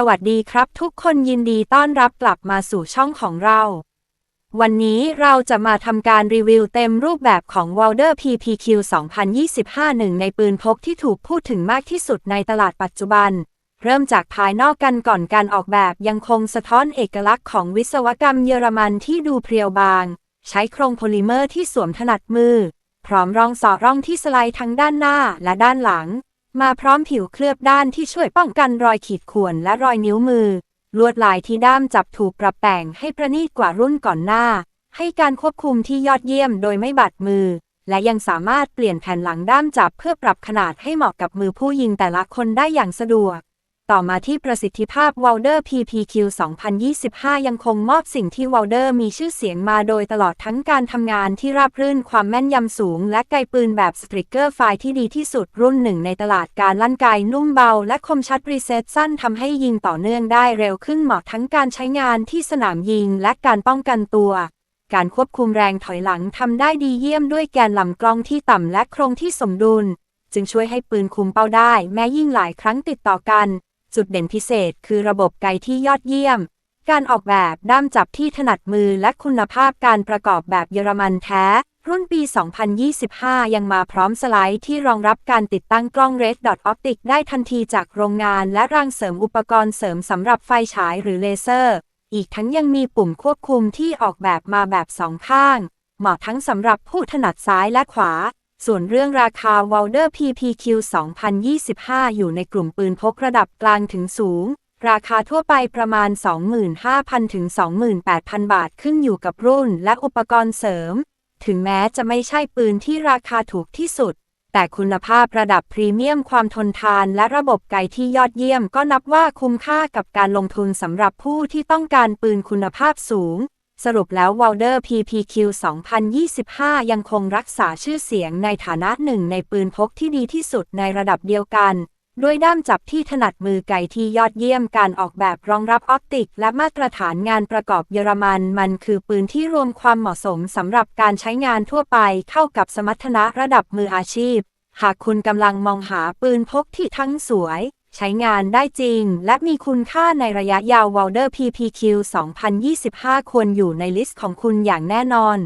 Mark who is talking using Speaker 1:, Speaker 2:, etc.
Speaker 1: สวัสดีครับทุกคนยินดีต้อนรับกลับมาสู่ช่องของเรา วันนี้เราจะมาทำการรีวิวเต็มรูปแบบของ Walder PPQ 2025หนึ่งในปืนพกที่ถูกพูดถึงมากที่สุดในตลาดปัจจุบัน เริ่มจากภายนอกกันก่อนการออกแบบยังคงสะท้อนเอกลักษณ์ของวิศวกรรมเยอรมันที่ดูเพรียวบาง ใช้โครงโพลิเมอร์ที่สวมถนัดมือ พร้อมรองสอดร่องที่สไลด์ทั้งด้านหน้าและด้านหลัง มาพร้อมผิวเคลือบด้านที่ช่วยป้องกันรอยขีดข่วนและรอยนิ้วมือ ลวดลายที่ด้ามจับถูกปรับแต่งให้ประณีตกว่ารุ่นก่อนหน้า ให้การควบคุมที่ยอดเยี่ยมโดยไม่บาดมือ และยังสามารถเปลี่ยนแผ่นหลังด้ามจับเพื่อปรับขนาดให้เหมาะกับมือผู้ยิงแต่ละคนได้อย่างสะดวก ต่อมาที่ประสิทธิภาพ Walder PPQ 2025 ยังคงมอบสิ่งที่ Walder มีชื่อเสียงมาโดยตลอดทั้งการทำงานที่ราบรื่นความแม่นยำสูง และไกปืนแบบสตริกเกอร์ไฟที่ดีที่สุดรุ่นหนึ่งในตลาดการลั่นไกนุ่มเบา และคมชัดรีเซ็ตสั้นทำให้ยิงต่อเนื่องได้เร็วขึ้นเหมาะทั้งการใช้งานที่สนามยิงและการป้องกันตัวการควบคุมแรงถอยหลังทำได้ดีเยี่ยมด้วยแกนลำกล้องที่ต่ำและโครงที่สมดุล จึงช่วยให้ปืนคุมเป้าได้ แม้ยิงหลายครั้งติดต่อกัน จุดเด่นพิเศษคือระบบไกที่ยอดเยี่ยม การออกแบบด้ามจับที่ถนัดมือและคุณภาพการประกอบแบบเยอรมันแท้ รุ่นปี 2025 ยังมาพร้อมสไลด์ที่รองรับการติดตั้งกล้อง Red Dot Optic ได้ทันทีจากโรงงาน และรางเสริมอุปกรณ์เสริมสำหรับไฟฉายหรือเลเซอร์ อีกทั้งยังมีปุ่มควบคุมที่ออกแบบมาแบบสองข้าง เหมาะทั้งสำหรับผู้ถนัดซ้ายและขวา ส่วนเรื่องราคา Walder PPQ 2025 อยู่ในกลุ่มปืนพกระดับกลางถึงสูง ราคาทั่วไปประมาณ 25,000 ถึง 28,000 บาทขึ้นอยู่กับรุ่นและอุปกรณ์เสริม ถึงแม้จะไม่ใช่ปืนที่ราคาถูกที่สุด แต่คุณภาพระดับพรีเมียมความทนทานและระบบไกที่ยอดเยี่ยมก็นับว่าคุ้มค่ากับการลงทุนสำหรับผู้ที่ต้องการปืนคุณภาพสูง สรุปแล้ว Walder PPQ 2025 ยังคงรักษาชื่อเสียงในฐานะหนึ่งในปืนพกที่ดีที่สุดในระดับเดียวกัน ด้วยด้ามจับที่ถนัดมือไกที่ยอดเยี่ยมการออกแบบรองรับออปติก และมาตรฐานงานประกอบเยอรมัน มันคือปืนที่รวมความเหมาะสมสำหรับการใช้งานทั่วไปเข้ากับสมรรถนะระดับมืออาชีพ หากคุณกำลังมองหาปืนพกที่ทั้งสวย ใช้งานได้จริง และมีคุณค่าในระยะยาว Walder PPQ 2025 ควรอยู่ในลิสต์ของคุณอย่างแน่นอน